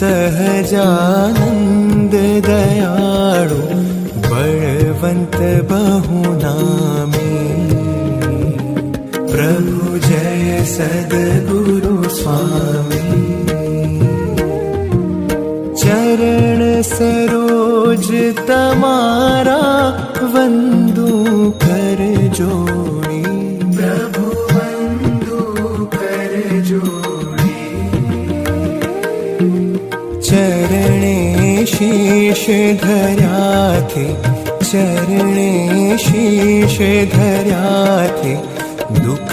सहजानन्द दयाळु बलवन्त बहुनामी। प्रभु जय सद्गुरु स्वामी। चरण सरोज तमारा वन्दु कर जोड़ी धर्याथे चरणे शीश धर्याथे दुख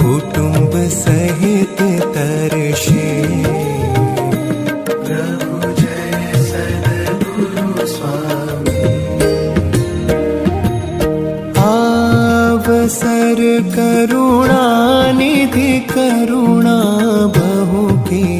कुटुंब सहित तरशे। प्रभु जय सद्गुरु स्वामी। आवसर करुणा निधि करुणा बहु कीधी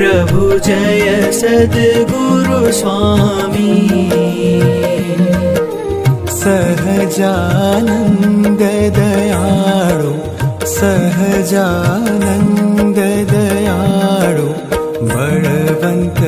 प्रभु जय सद्गुरु स्वामी। सहजानन्द दयाळु सहजानन्द दयाळु बलवन्त